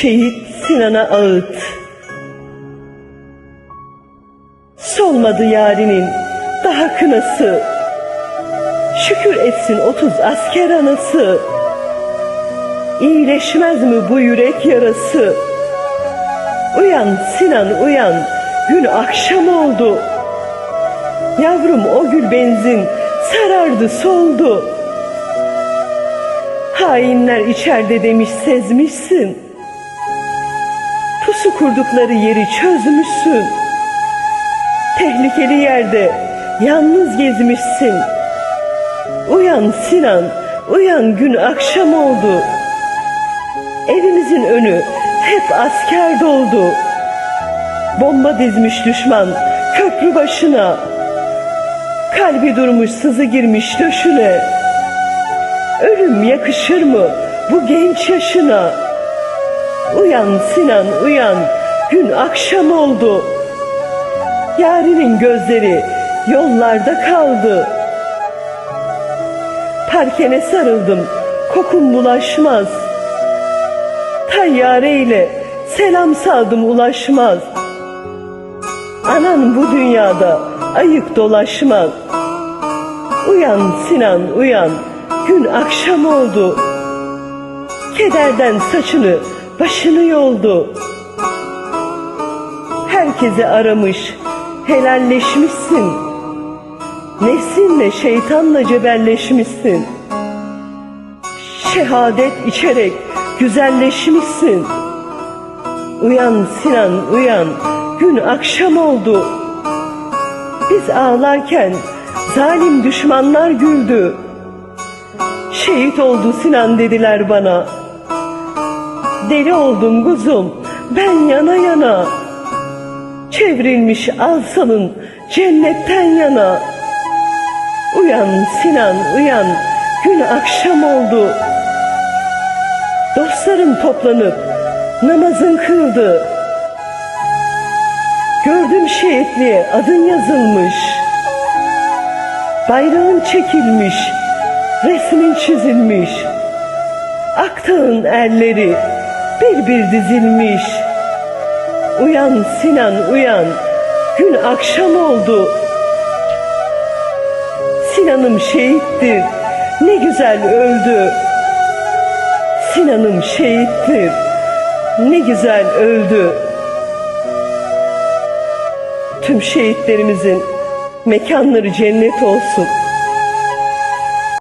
Şehit Sinan'a ağıt. Solmadı yarinin daha kınası. Şükür etsin otuz asker anası. İyileşmez mi bu yürek yarası? Uyan Sinan uyan, gün akşam oldu. Yavrum o gül benzin sarardı soldu. Hainler içeride demiş sezmişsin. Kurdukları yeri çözmüşsün. Tehlikeli yerde yalnız gezmişsin. Uyan Sinan, uyan gün akşam oldu. Evimizin önü hep asker doldu. Bomba dizmiş düşman köprü başına. Kalbi durmuş sızı girmiş döşüne. Ölüm yakışır mı bu genç yaşına? Uyan Sinan uyan gün akşam oldu. Yarinin gözleri yollarda kaldı. Parkene sarıldım kokum bulaşmaz. Tayyareyle selam saldım ulaşmaz. Anan bu dünyada ayık dolaşmaz. Uyan Sinan uyan gün akşam oldu. Kederden saçını başını yoldu. Herkesi aramış helalleşmişsin. Nefsinle şeytanla cebelleşmişsin. Şehadet içerek güzelleşmişsin. Uyan Sinan uyan gün akşam oldu. Biz ağlarken zalim düşmanlar güldü. Şehit oldu Sinan dediler bana. Deli oldum kuzum ben yana yana. Çevrilmiş alsanın cennetten yana. Uyan Sinan uyan gün akşam oldu. Dostların toplanıp namazın kıldı. Gördüm şehitliğe adın yazılmış. Bayrağın çekilmiş, resmin çizilmiş. Aktağın erleri bir bir dizilmiş. Uyan Sinan uyan, gün akşam oldu. Sinan'ım şehittir, ne güzel öldü. Sinan'ım şehittir, ne güzel öldü. Tüm şehitlerimizin mekanları cennet olsun.